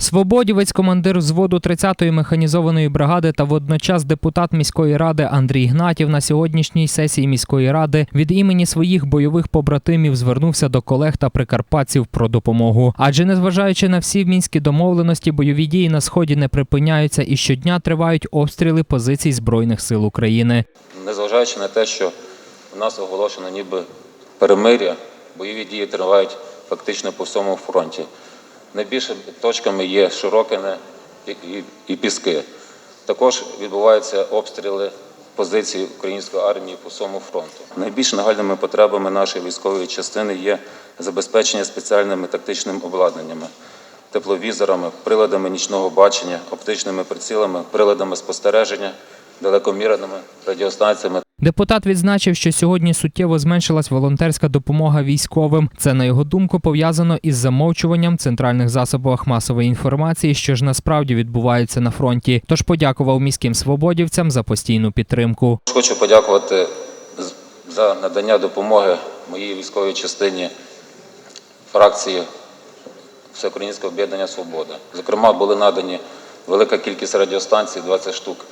Свободівець, командир взводу 30-ї механізованої бригади та водночас депутат міської ради Андрій Гнатів на сьогоднішній сесії міської ради від імені своїх бойових побратимів звернувся до колег та прикарпатців про допомогу. Адже незважаючи на всі мінські домовленості, бойові дії на сході не припиняються і щодня тривають обстріли позицій збройних сил України. Незважаючи на те, що у нас оголошено ніби перемиря, бойові дії тривають фактично по всьому фронті. Найбільшими точками є Широкине і, Піски. Також відбуваються обстріли позицій української армії по всьому фронту. Найбільш нагальними потребами нашої військової частини є забезпечення спеціальними тактичними обладнаннями, тепловізорами, приладами нічного бачення, оптичними прицілами, приладами спостереження, далекомірними радіостанціями Депутат відзначив, що сьогодні суттєво зменшилась волонтерська допомога військовим. Це, на його думку, пов'язано із замовчуванням центральних засобах масової інформації, що ж насправді відбувається на фронті. Тож подякував міським свободівцям за постійну підтримку. Хочу подякувати за надання допомоги моїй військовій частині фракції Всеукраїнського об'єднання Свобода. Зокрема, були надані велика кількість радіостанцій, 20 штук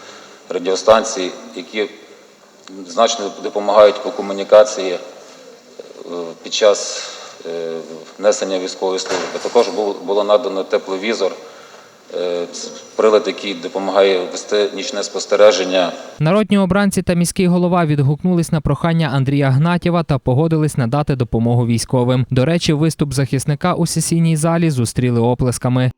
радіостанцій, які значно допомагають по комунікації е, під час е, несення військової служби. Також було надано тепловізор, е, прилад, який допомагає вести нічне спостереження Народні обранці та міський голова відгукнулись на прохання Андрія Гнатєва та погодились надати допомогу військовим. До речі, виступ захисника у сесійній залі зустріли оплесками.